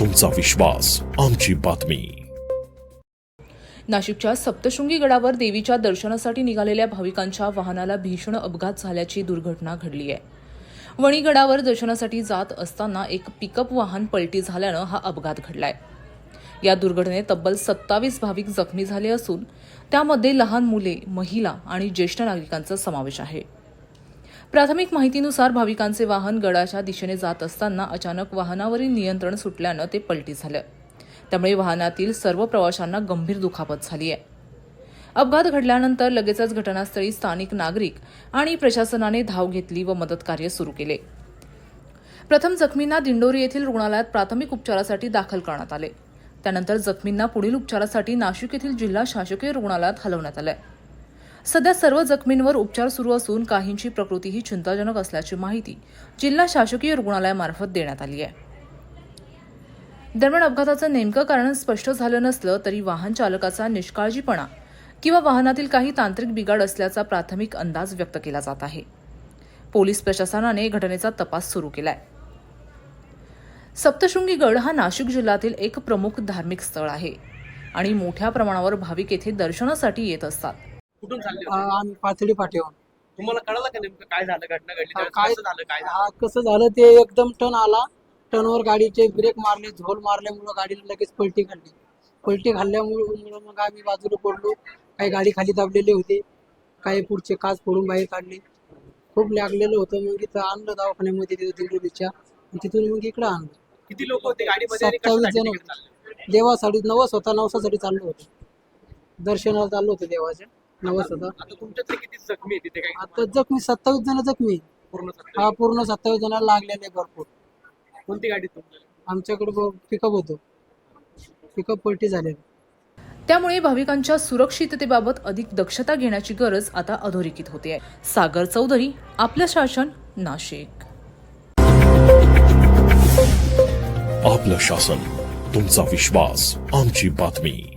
तुमचा विश्वास आमची बातमी. नाशिकच्या सप्तशृंगी गडावर देवीच्या दर्शनासाठी निघालेल्या भाविकांच्या वाहनाला भीषण अपघात झाल्याची दुर्घटना घडली आहे. वणीगडावर दर्शनासाठी जात असताना एक पिकअप वाहन पलटी झाल्यानं हा अपघात घडलाय. या दुर्घटनेत तब्बल सत्तावीस भाविक जखमी झाले असून त्यामध्ये लहान मुले महिला आणि ज्येष्ठ नागरिकांचा समावेश आहे. प्राथमिक माहितीनुसार भाविकांचे वाहन गडाच्या दिशेने जात असताना अचानक वाहनावरील नियंत्रण सुटल्यानं ते पलटी झालं. त्यामुळे वाहनातील सर्व प्रवाशांना गंभीर दुखापत झाली आहे. अपघात घडल्यानंतर लगेचच घटनास्थळी स्थानिक नागरिक आणि प्रशासनाने धाव घेतली व मदत कार्य सुरू केले. प्रथम जखमींना दिंडोरी येथील रुग्णालयात प्राथमिक उपचारासाठी दाखल करण्यात आले. त्यानंतर जखमींना पुढील उपचारासाठी नाशिक येथील जिल्हा शासकीय रुग्णालयात हलवण्यात आलंय. सध्या सर्व जखमींवर उपचार सुरू असून काहींची प्रकृतीही चिंताजनक असल्याची माहिती जिल्हा शासकीय रुग्णालयामार्फत देण्यात आली आहे. दरम्यान अपघाताचं नेमकं कारण स्पष्ट झालं नसलं तरी वाहन चालकाचा निष्काळजीपणा किंवा वाहनातील काही तांत्रिक बिघाड असल्याचा प्राथमिक अंदाज व्यक्त केला जात आहे. पोलीस प्रशासनाने घटनेचा तपास सुरू केलाय. सप्तशृंगी गड हा नाशिक जिल्ह्यातील एक प्रमुख धार्मिक स्थळ आहे आणि मोठ्या प्रमाणावर भाविक येथे दर्शनासाठी येत असतात. कुठून चालले होते? पाथडी पाठीवर तुम्हाला कळलं का नेमकं काय झालं घटना घडली? हा, त्यावेळेस? काय कसं झालं काय झालं? हा, कसं झालं ते एकदम टन आला. टनवर गाडीचे ब्रेक मारले झोल मारल्यामुळं गाडीला लगेच पलटी खाल्ली. पलटी खाल्ल्यामुळं मग आम्ही बाजूला पडलो. काही गाडी खाली दाबलेली होती. काही पुढचे काच फोडून बाहेर काढले. खूप लागलेलं होतं. मग इथं आणलं दवाखान्यामध्ये तिथं दिंडोरीच्या आणि तिथून मग इकडं आणलं. किती लोक होते गाडीमध्ये? आणि सत्तावीस कशासाठी जण तिकडे चालले? देवासाठी नवस होता नवसासाठी चाललो होतो. दर्शनाला चाललो होतो देवाच्या. नवस होता. आता तुमच्यातले किती जखमी आहे तिथे काही? आता जखमी सत्तावीस जण जखमी. पूर्ण हा? पूर्ण सत्तावीस जणांना लागलेले भरपूर. कोणती गाडी आमच्याकडे पिकअप होतो. पिकअप पलटी झालेली. त्यामुळे भाविकांच्या सुरक्षिततेबाबत अधिक दक्षता घेण्याची गरज आता अधोरेखित होते. आहे सागर चौधरी आपलं शासन नाशिक. आपलं शासन तुमचा विश्वास आमची बातमी.